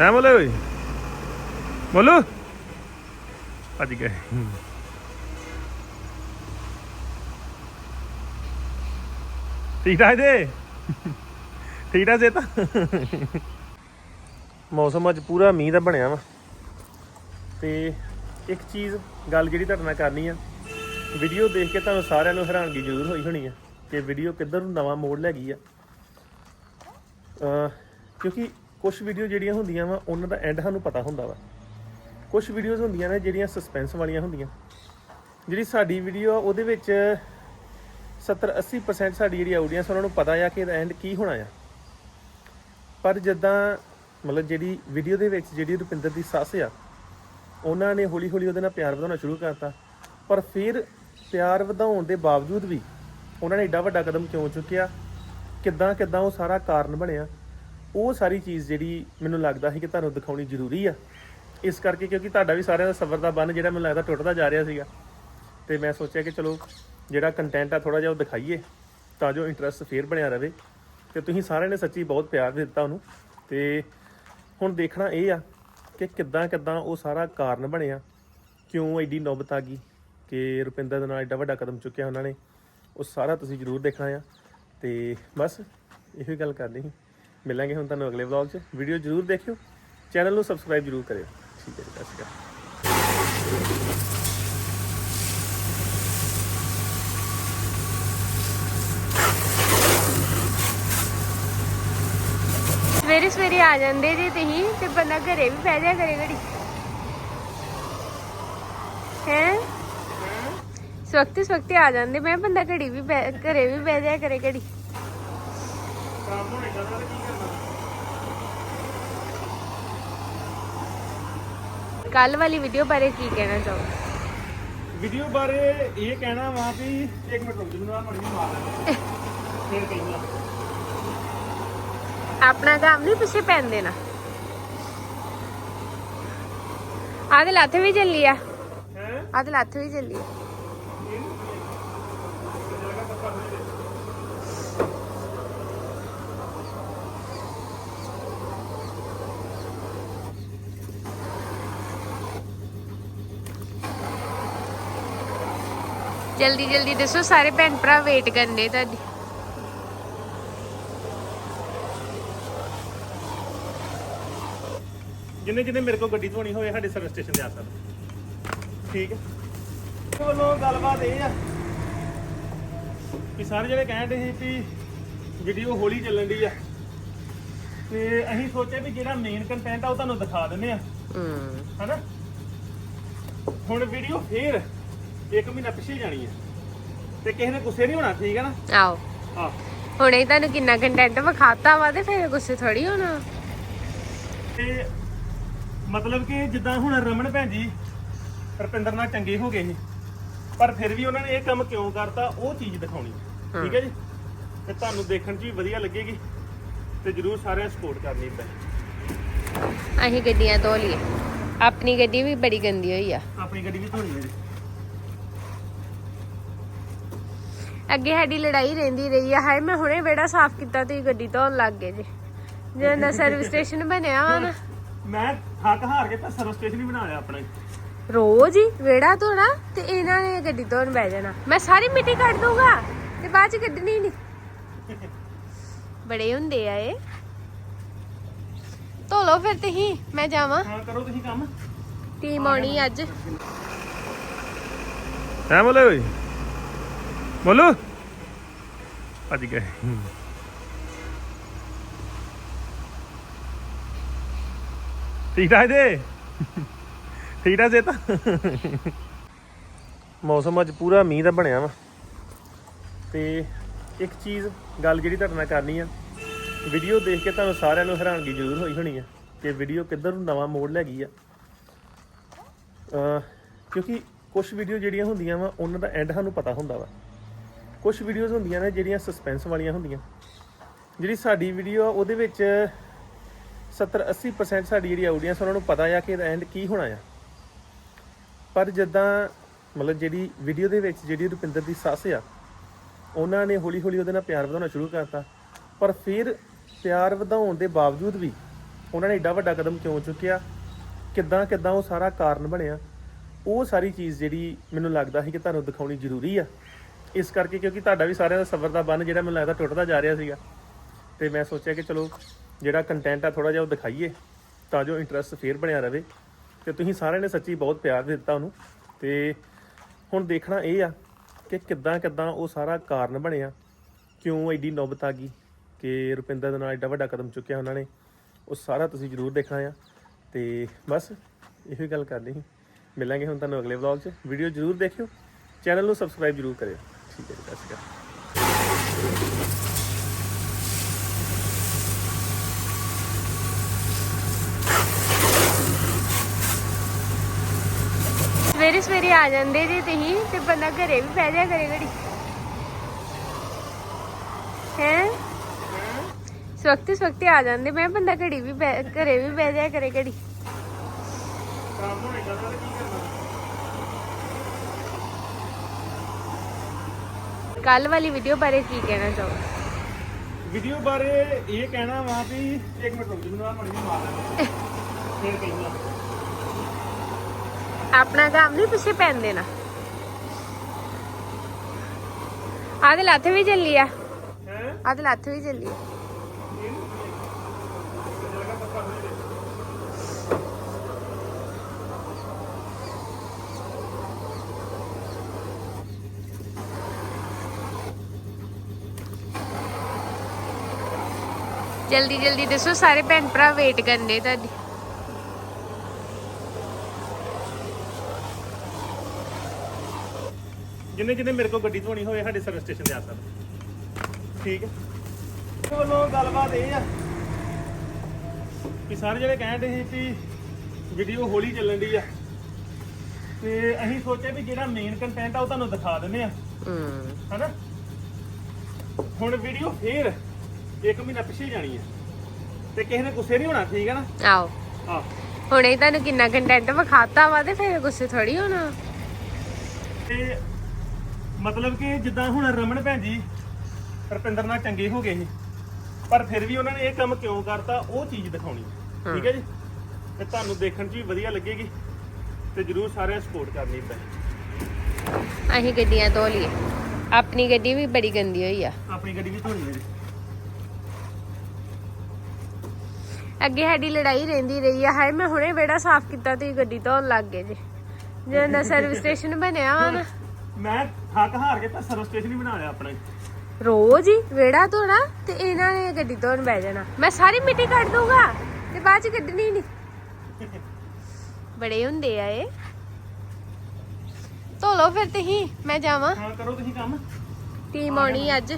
ਹੈ ਬੋਲੇ ਓਏ? ਬੋਲੂ ਅੱਜ ਗਏ। ਠੀਕ ਠਾਕ ਜੇ? ਠੀਕ ਠਾਕ ਜੇ ਤਾਂ? ਮੌਸਮ ਅੱਜ ਪੂਰਾ ਮੀਂਹ ਦਾ ਬਣਿਆ ਵਾ। ਤੇ ਇੱਕ ਚੀਜ਼ ਗੱਲ ਜਿਹੜੀ ਤੁਹਾਡੇ ਨਾਲ ਕਰਨੀ ਆ ਵੀਡੀਓ ਦੇਖ ਕੇ ਤੁਹਾਨੂੰ ਸਾਰਿਆਂ ਨੂੰ ਹੈਰਾਨਗੀ ਜ਼ਰੂਰ ਹੋਈ ਹੋਣੀ ਆ ਕਿ ਵੀਡੀਓ ਕਿੱਧਰ ਨੂੰ ਨਵਾਂ ਮੋੜ ਲੈ ਗਈ ਆ। ਕਿਉਂਕਿ ਕੁਝ ਵੀਡੀਓ ਜਿਹੜੀਆਂ ਹੁੰਦੀਆਂ ਵਾ, ਉਹਨਾਂ ਦਾ ਐਂਡ ਸਾਨੂੰ ਪਤਾ ਹੁੰਦਾ ਵਾ। ਕੁਝ ਵੀਡੀਓਜ਼ ਹੁੰਦੀਆਂ ਨੇ ਜਿਹੜੀਆਂ ਸਸਪੈਂਸ ਵਾਲੀਆਂ ਹੁੰਦੀਆਂ। ਜਿਹੜੀ ਸਾਡੀ ਵੀਡੀਓ ਆ, ਉਹਦੇ ਵਿੱਚ 70 80% ਸਾਡੀ ਜਿਹੜੀ ਆਡੀਅנס ਉਹਨਾਂ ਨੂੰ ਪਤਾ ਆ ਕਿ ਇਹਦਾ ਐਂਡ ਕੀ ਹੋਣਾ ਆ। ਪਰ ਜਿੱਦਾਂ ਮਤਲਬ ਜਿਹੜੀ ਵੀਡੀਓ ਦੇ ਵਿੱਚ ਜਿਹੜੀ ਰੁਪਿੰਦਰ ਦੀ ਸੱਸ ਆ, ਉਹਨਾਂ ਨੇ ਹੌਲੀ ਹੌਲੀ ਉਹਦੇ ਨਾਲ ਪਿਆਰ ਵਧਾਉਣਾ ਸ਼ੁਰੂ ਕਰਤਾ। ਪਰ ਫਿਰ ਪਿਆਰ ਵਧਾਉਣ ਦੇ ਬਾਵਜੂਦ ਵੀ ਉਹਨਾਂ ਨੇ ਏਡਾ ਵੱਡਾ ਕਦਮ ਕਿਉਂ ਚੁੱਕਿਆ? ਕਿੱਦਾਂ ਕਿੱਦਾਂ ਉਹ ਸਾਰਾ ਕਾਰਨ ਬਣਿਆ? ਉਹ ਸਾਰੀ ਚੀਜ਼ ਜਿਹੜੀ ਮੈਨੂੰ ਲੱਗਦਾ ਸੀ ਕਿ ਤੁਹਾਨੂੰ ਦਿਖਾਉਣੀ ਜ਼ਰੂਰੀ ਆ। ਇਸ ਕਰਕੇ ਕਿਉਂਕਿ ਤੁਹਾਡਾ ਵੀ ਸਾਰਿਆਂ ਦਾ ਸਬਰ ਦਾ ਬੰਨ ਜਿਹੜਾ ਮੈਨੂੰ ਲੱਗਦਾ ਟੁੱਟਦਾ ਜਾ ਰਿਹਾ ਸੀਗਾ। ਤੇ ਮੈਂ ਸੋਚਿਆ ਕਿ ਚਲੋ ਜਿਹੜਾ ਕੰਟੈਂਟ ਆ ਥੋੜਾ ਜਿਹਾ ਉਹ ਦਿਖਾਈਏ, ਤਾਂ ਜੋ ਇੰਟਰਸਟ ਫੇਰ ਬਣਿਆ ਰਹੇ ਤੇ ਤੁਸੀਂ ਸਾਰਿਆਂ ਨੇ ਸੱਚੀ ਬਹੁਤ ਪਿਆਰ ਦਿੱਤਾ ਉਹਨੂੰ। ਤੇ ਹੁਣ ਦੇਖਣਾ ਇਹ ਆ ਕਿ ਕਿੱਦਾਂ ਕਿੱਦਾਂ ਉਹ ਸਾਰਾ ਕਾਰਨ ਬਣਿਆ। ਕਿਉਂ ਐਡੀ ਨੌਬਤ ਆ ਗਈ ਕਿ ਰੁਪਿੰਦਰ ਦੇ ਨਾਲ ਐਡਾ ਵੱਡਾ ਕਦਮ ਚੁੱਕਿਆ ਉਹਨਾਂ ਨੇ। ਉਹ ਸਾਰਾ ਤੁਸੀਂ ਜ਼ਰੂਰ ਦੇਖਣਾ ਆ। ਤੇ ਬਸ, ਇਹੋ ਹੀ ਗੱਲ ਕਰਨੀ ਸੀ। ਮਿਲਾਂਗੇ ਹੁਣ ਤੁਹਾਨੂੰ ਅਗਲੇ ਵਲੌਗ 'ਚ। ਵੀਡੀਓ ਜ਼ਰੂਰ ਦੇਖਿਓ। ਚੈਨਲ ਨੂੰ ਸਬਸਕ੍ਰਾਈਬ ਜ਼ਰੂਰ ਕਰਿਓ। ਠੀਕ ਹੈ ਜੀ ਸਤਿ ਸ਼੍ਰੀ ਅਕਾਲ। ਸਵੇਰੇ ਸਵੇਰੇ ਆ ਜਾਂਦੇ ਜੀ ਤੁਸੀਂ ਤੇ ਬੰਦਾ ਘਰੇ ਵੀ ਬਹਿ ਜਾ ਕਰੇ ਘੜੀ। ਹੈ? ਸਵਖਤੀ ਸਵਖਤੀ ਆ ਜਾਂਦੇ। ਮੈਂ ਬੰਦਾ ਘੜੀ ਵੀ ਬਹਿ- ਘਰੇ ਵੀ ਬਹਿ ਜਾ ਕਰੇ ਘੜੀ। ਕੱਲ ਵਾਲੀ ਵੀਡੀਓ ਬਾਰੇ ਕੀ ਕਹਿਣਾ ਚਾਹੋ ਵੀਡੀਓ ਬਾਰੇ ਇਹ ਕਹਿਣਾ ਵਾ ਵੀ ਇੱਕ ਮਿੰਟ ਰੁਕ ਜਨੂੰ ਆ ਮੜੀ ਮਾਰ ਲੈ ਫੇਰ ਕਹਿੰਦਾ। ਆਪਣਾ ਕੰਮ ਨਹੀਂ ਪਿੱਛੇ ਪੈਣ ਦੇਣਾ। ਆਦੇ ਲੱਥ ਵੀ ਚੱਲੀ ਆ। ਹੈ? ਆਦੇ ਲੱਥ ਵੀ ਚੱਲੀ ਆ। ਜਲਦੀ ਜਲਦੀ ਦੱਸੋ ਸਾਰੇ ਭੈਣ ਭਰਾ ਵੇਟ ਕਰਨੇ ਤੁਹਾਡੀ। ਜਿੰਨੇ ਜਿੰਨੇ ਮੇਰੇ ਕੋਲ ਗੱਡੀ ਧੋਣੀ ਹੋਵੇ ਸਾਡੇ ਸਰਵਿਸ ਸਟੇਸ਼ਨ ਤੇ ਆ ਸਕਦੇ। ਠੀਕ ਹੈ। ਚਲੋ ਗੱਲਬਾਤ ਇਹ ਆ ਕਿ ਸਾਰੇ ਜਿਹੜੇ ਕਹਿਣ ਦੇ ਸੀ ਵੀ ਵੀਡੀਓ ਹੌਲੀ ਚੱਲਣ ਦੀ ਆ। ਤੇ ਅਸੀਂ ਸੋਚਿਆ ਵੀ ਜਿਹੜਾ ਮੇਨ ਕੰਟੈਂਟ ਆ ਉਹ ਤੁਹਾਨੂੰ ਦਿਖਾ ਦਿੰਨੇ ਆ। ਹਨਾ? ਹੁਣ ਵੀਡੀਓ ਫੇਰ ਇੱਕ ਮਹੀਨਾ ਪਿੱਛੇ ਜਾਣੀ ਹੈ। ਤੇ ਕਿਸੇ ਨੇ ਗੁੱਸੇ ਨਹੀਂ ਹੋਣਾ ਠੀਕ ਹੈ ਨਾ? ਆਓ ਹਾਂ ਹੁਣੇ ਤੁਹਾਨੂੰ ਕਿੰਨਾ ਕੰਟੈਂਟ ਵਿਖਾਤਾ ਵਾ ਤੇ ਫਿਰ ਗੁੱਸੇ ਥੋੜੀ ਹੋਣਾ। ਤੇ ਮਤਲਬ ਕਿ ਜਿੱਦਾਂ ਹੁਣ ਰਮਨ ਭੈਣ ਜੀ ਰਪਿੰਦਰ ਨਾਲ ਚੰਗੇ ਹੋ ਗਏ ਸੀ ਪਰ ਫਿਰ ਵੀ ਉਹਨਾਂ ਨੇ ਇਹ ਕੰਮ ਕਿਉਂ ਕਰਤਾ ਉਹ ਚੀਜ਼ ਦਿਖਾਉਣੀ ਹੈ। ਠੀਕ ਹੈ ਜੀ? ਤੇ ਤੁਹਾਨੂੰ ਦੇਖਣ 'ਚ ਵੀ ਵਧੀਆ ਲੱਗੇਗੀ ਤੇ ਜਰੂਰ ਸਾਰਿਆਂ ਸਪੋਰਟ ਕਰਨੀ ਪਏ ਅਸੀਂ ਗੱਡੀਆਂ ਧੋ ਲਈਏ ਆਪਣੀ ਗੱਡੀ ਵੀ ਬੜੀ ਗੰਦੀ ਹੋਈ ਆ। ਆਪਣੀ ਗੱਡੀ ਵੀ ਧੋਣੀ ਹੈ ਜੀ। ਅੱਗੇ ਸਾਡੀ ਲੜਾਈ ਰਹਿੰਦੀ ਰਹੀ ਆ। ਹਾਏ ਮੈਂ ਹੁਣੇ ਵਿਹੜਾ ਸਾਫ਼ ਕੀਤਾ ਤੁਸੀਂ ਗੱਡੀ ਧੋਣ ਲੱਗ ਗਏ ਜੀ। ਜਦੋਂ ਦਾ ਸਰਵਿਸ ਸਟੇਸ਼ਨ ਬਣਿਆ ਵਾ ਨਾ। ਮੈਂ ਥੱਕ ਹਾਰ ਕੇ ਤਾਂ ਸਰਵ ਸਟੇਸ਼ਨ ਹੀ ਬਣਾ ਲਿਆ ਆਪਣਾ। ਰੋਜ਼ ਹੀ ਵਿਹੜਾ ਧੋਣਾ ਤੇ ਇਹਨਾਂ ਨੇ ਗੱਡੀ ਧੋਣ ਬਹਿ ਜਾਣਾ। ਮੈਂ ਸਾਰੀ ਮਿੱਟੀ ਕੱਢ ਦੂੰਗਾ ਤੇ ਬਾਅਦ ਚ ਕੱਢਣੀ ਨਹੀਂ ਬੜੇ ਹੁੰਦੇ ਆ ਇਹ। ਧੋ ਲਓ ਫਿਰ ਤੁਸੀਂ ਮੈਂ ਜਾਵਾਂ। ਹਾਂ ਕਰੋ ਤੁਸੀਂ ਕੰਮ। ਟੀਮ ਆਉਣੀ ਅੱਜ। ਹੈ ਬੋਲੇ ਓਏ। ਬੋਲੋ। ਅੱਜ ਗਏ। ਠੀਕ ਠਾਕ ਜੇ? ਠੀਕ ਠਾਕ ਜੇ ਤਾਂ? ਮੌਸਮ ਅੱਜ ਪੂਰਾ ਮੀਂਹ ਦਾ ਬਣਿਆ ਵਾ। ਤੇ ਇੱਕ ਚੀਜ਼, ਗੱਲ ਜਿਹੜੀ ਤੁਹਾਡੇ ਨਾਲ ਕਰਨੀ ਆ ਵੀਡੀਓ ਦੇਖ ਕੇ ਤੁਹਾਨੂੰ ਸਾਰਿਆਂ ਨੂੰ ਹੈਰਾਨਗੀ ਜ਼ਰੂਰ ਹੋਈ ਹੋਣੀ ਆ ਕਿ ਵੀਡੀਓ ਕਿੱਧਰ ਨੂੰ ਨਵਾਂ ਮੋੜ ਲੈ ਗਈ ਆ। ਕਿਉਂਕਿ ਕੁਝ ਵੀਡੀਓ ਜਿਹੜੀਆਂ ਹੁੰਦੀਆਂ ਵਾ, ਉਹਨਾਂ ਦਾ ਐਂਡ ਸਾਨੂੰ ਪਤਾ ਹੁੰਦਾ ਵਾ। ਕੁਝ ਵੀਡੀਓਜ਼ ਹੁੰਦੀਆਂ ਨੇ ਜਿਹੜੀਆਂ ਸਸਪੈਂਸ ਵਾਲੀਆਂ ਹੁੰਦੀਆਂ। ਜਿਹੜੀ ਸਾਡੀ ਵੀਡੀਓ ਆ, ਉਹਦੇ ਵਿੱਚ 70 80% ਸਾਡੀ ਜਿਹੜੀ ਆਡੀਅנס ਉਹਨਾਂ ਨੂੰ ਪਤਾ ਆ ਕਿ ਇਹਦਾ ਐਂਡ ਕੀ ਹੋਣਾ ਆ। ਪਰ ਜਿੱਦਾਂ ਮਤਲਬ ਜਿਹੜੀ ਵੀਡੀਓ ਦੇ ਵਿੱਚ ਜਿਹੜੀ ਰੁਪਿੰਦਰ ਦੀ ਸੱਸ ਆ, ਉਹਨਾਂ ਨੇ ਹੌਲੀ ਹੌਲੀ ਉਹਦੇ ਨਾਲ ਪਿਆਰ ਵਧਾਉਣਾ ਸ਼ੁਰੂ ਕਰਤਾ। ਪਰ ਫਿਰ ਪਿਆਰ ਵਧਾਉਣ ਦੇ ਬਾਵਜੂਦ ਵੀ ਉਹਨਾਂ ਨੇ ਏਡਾ ਵੱਡਾ ਕਦਮ ਕਿਉਂ ਚੁੱਕਿਆ ਕਿੱਦਾਂ ਕਿੱਦਾਂ ਉਹ ਸਾਰਾ ਕਾਰਨ ਬਣਿਆ, ਉਹ ਸਾਰੀ ਚੀਜ਼ ਜਿਹੜੀ ਮੈਨੂੰ ਲੱਗਦਾ ਸੀ ਕਿ ਤੁਹਾਨੂੰ ਦਿਖਾਉਣੀ ਜ਼ਰੂਰੀ ਆ। ਇਸ ਕਰਕੇ ਕਿਉਂਕਿ ਤੁਹਾਡਾ ਵੀ ਸਾਰਿਆਂ ਦਾ ਸਬਰ ਦਾ ਬੰਨ ਜਿਹੜਾ ਮੈਨੂੰ ਲੱਗਦਾ ਟੁੱਟਦਾ ਜਾ ਰਿਹਾ ਸੀਗਾ। ਤੇ ਮੈਂ ਸੋਚਿਆ ਕਿ ਚਲੋ ਜਿਹੜਾ ਕੰਟੈਂਟ ਆ ਥੋੜਾ ਜਿਹਾ ਉਹ ਦਿਖਾਈਏ ਤਾਂ ਜੋ ਇੰਟਰਸਟ ਫੇਰ ਬਣਿਆ ਰਵੇ। ਤੇ ਤੁਸੀਂ ਸਾਰਿਆਂ ਨੇ ਸੱਚੀ ਬਹੁਤ ਪਿਆਰ ਦਿੱਤਾ ਉਹਨੂੰ। ਤੇ ਹੁਣ ਦੇਖਣਾ ਇਹ ਆ ਕਿ ਕਿੱਦਾਂ ਕਿੱਦਾਂ ਉਹ ਸਾਰਾ ਕਾਰਨ ਬਣਿਆ। ਕਿਉਂ ਐਡੀ ਨੌਬਤ ਆ ਗਈ ਕਿ ਰੁਪਿੰਦਰ ਦੇ ਨਾਲ ਐਡਾ ਵੱਡਾ ਕਦਮ ਚੁੱਕਿਆ ਉਹਨਾਂ ਨੇ। ਉਹ ਸਾਰਾ ਤੁਸੀਂ ਜ਼ਰੂਰ ਦੇਖਣਾ ਆ। ਤੇ ਬਸ ਇਹੋ ਹੀ ਗੱਲ ਕਰਨੀ ਸੀ। ਮਿਲਾਂਗੇ ਹੁਣ ਤੁਹਾਨੂੰ ਅਗਲੇ ਵਲੌਗ 'ਚ। ਵੀਡੀਓ ਜ਼ਰੂਰ ਦੇਖਿਓ। ਚੈਨਲ ਨੂੰ ਸਬਸਕ੍ਰਾਈਬ ਜ਼ਰੂਰ ਕਰਿਓ। ਠੀਕ ਹੈ ਸਤਿ ਸ਼੍ਰੀ ਅਕਾਲ ਸਵੇਰੇ ਸਵੇਰੇ ਆ ਜਾਂਦੇ ਜੀ ਤੁਸੀਂ ਤੇ ਬੰਦਾ ਘਰੇ ਵੀ ਬਹਿ ਜਾ ਕਰੇ ਘੜੀ। ਹੈ? ਸਵਖਤੀ ਸਵਖਤੀ ਆ ਜਾਂਦੇ। ਮੈਂ ਬੰਦਾ ਘੜੀ ਵੀ ਬਹਿ- ਘਰੇ ਵੀ ਬਹਿ ਜਾ ਕਰੇ ਘੜੀ। ਕੰਮ ਹੋਣੇ ਕਰਨਾ ਕੀ ਕਰਨਾ? ਕੱਲ ਵਾਲੀ ਵੀਡੀਓ ਬਾਰੇ ਕੀ ਕਹਿਣਾ ਚਾਹੋ ਵੀਡੀਓ ਬਾਰੇ ਇਹ ਕਹਿਣਾ ਵਾ ਵੀ ਇੱਕ ਮਿੰਟ ਰੁਕ ਜਾ ਮੈਨੂੰ ਆ ਮੜੀ ਮਾਰ ਲੈ ਫੇਰ ਕਹੀਂਗਾ ਆਪਣਾ ਕੰਮ ਨਹੀਂ ਪਿੱਛੇ ਪੈਣ ਦੇਣਾ ਆਹ ਤੇ ਲੱਥ ਵੀ ਚੱਲੀ ਆ ਹੈ ਆਹ ਤੇ ਲੱਥ ਵੀ ਚੱਲੀ ਆ ਜਲਦੀ ਜਲਦੀ ਦੱਸੋ ਸਾਰੇ ਭੈਣ ਭਰਾ ਵੇਟ ਕਰਨੇ ਤੁਹਾਡੀ। ਜਿੰਨੇ ਜਿੰਨੇ ਮੇਰੇ ਕੋਲ ਗੱਡੀ ਧੋਣੀ ਹੋਵੇ ਸਾਡੇ ਸਰਵਿਸ ਸਟੇਸ਼ਨ ਤੇ ਆ ਸਕਦੇ। ਠੀਕ ਹੈ? ਵੱਲੋਂ ਗੱਲਬਾਤ ਇਹ ਆ ਕਿ ਸਾਰੇ ਜਿਹੜੇ ਕਹਿਣ ਦੇ ਸੀ ਕਿ ਵੀਡੀਓ ਹੌਲੀ ਚੱਲਣ ਦੀ ਆ। ਤੇ ਅਸੀਂ ਸੋਚਿਆ ਵੀ ਜਿਹੜਾ ਮੇਨ ਕੰਟੈਂਟ ਆ ਉਹ ਤੁਹਾਨੂੰ ਦਿਖਾ ਦਿੰਦੇ ਆ। ਹੂੰ। ਹਨਾ? ਹੁਣ ਵੀਡੀਓ ਫੇਰ ਇੱਕ ਮਹੀਨਾ ਪਿੱਛੇ ਜਾਣੀ ਹੈ। ਤੇ ਕਿਸੇ ਨੇ ਗੁੱਸੇ ਨਹੀਂ ਹੋਣਾ ਠੀਕ ਹੈ ਨਾ? ਆਓ ਆ ਹੁਣੇ ਤੁਹਾਨੂੰ ਕਿੰਨਾ ਕੰਟੈਂਟ ਵਿਖਾਤਾ ਵਾ ਤੇ ਫਿਰ ਗੁੱਸੇ ਥੋੜੀ ਹੋਣਾ। ਤੇ ਮਤਲਬ ਕਿ ਜਿੱਦਾਂ ਹੁਣ ਰਮਨ ਭੈਣ ਜੀ ਰਪਿੰਦਰ ਨਾਲ ਚੰਗੇ ਹੋ ਗਏ ਸੀ ਪਰ ਫਿਰ ਵੀ ਉਹਨਾਂ ਨੇ ਇਹ ਕੰਮ ਕਿਉਂ ਕਰਤਾ ਉਹ ਚੀਜ਼ ਦਿਖਾਉਣੀ ਹੈ। ਠੀਕ ਹੈ ਜੀ? ਤੇ ਤੁਹਾਨੂੰ ਦੇਖਣ 'ਚ ਵੀ ਵਧੀਆ ਲੱਗੇਗੀ ਤੇ ਜਰੂਰ ਸਾਰਿਆਂ ਸਪੋਰਟ ਕਰਨੀ ਪੈ ਅਸੀਂ ਗੱਡੀਆਂ ਧੋ ਲਈਏ। ਆਪਣੀ ਗੱਡੀ ਵੀ ਬੜੀ ਗੰਦੀ ਹੋਈ ਆ। ਆਪਣੀ ਗੱਡੀ ਵੀ ਧੋਣੀ ਹੈ ਜੀ। ਅੱਗੇ ਸਾਡੀ ਲੜਾਈ ਰਹਿੰਦੀ ਰਹੀ ਆ। ਹਾਏ ਮੈਂ ਹੁਣੇ ਵਿਹੜਾ ਸਾਫ਼ ਕੀਤਾ ਤੇ ਗੱਡੀ ਧੋਣ ਲੱਗ ਗਏ ਜੀ। ਜਦੋਂ ਦਾ ਸਰਵਿਸ ਸਟੇਸ਼ਨ ਬਣਿਆ ਵਾ ਨਾ। ਮੈਂ ਥੱਕ ਹਾਰ ਕੇ ਤਾਂ ਸਰਵ ਸਟੇਸ਼ਨ ਹੀ ਬਣਾ ਲਿਆ ਆਪਣਾ। ਰੋਜ਼ ਹੀ ਵਿਹੜਾ ਧੋਣਾ ਤੇ ਇਹਨਾਂ ਨੇ ਗੱਡੀ ਧੋਣ ਬਹਿ ਜਾਣਾ। ਮੈਂ ਸਾਰੀ ਮਿੱਟੀ ਕੱਢ ਦੂੰਗਾ ਤੇ ਬਾਅਦ ਚ ਕੱਢਣੀ ਨਹੀਂ ਬੜੇ ਹੁੰਦੇ ਆ ਇਹ। ਧੋ ਲਓ ਫਿਰ ਤੁਸੀਂ ਮੈਂ ਜਾਵਾਂ। ਹਾਂ ਕਰੋ ਤੁਸੀਂ ਕੰਮ। ਟੀਮ ਆਉਣੀ ਅੱਜ।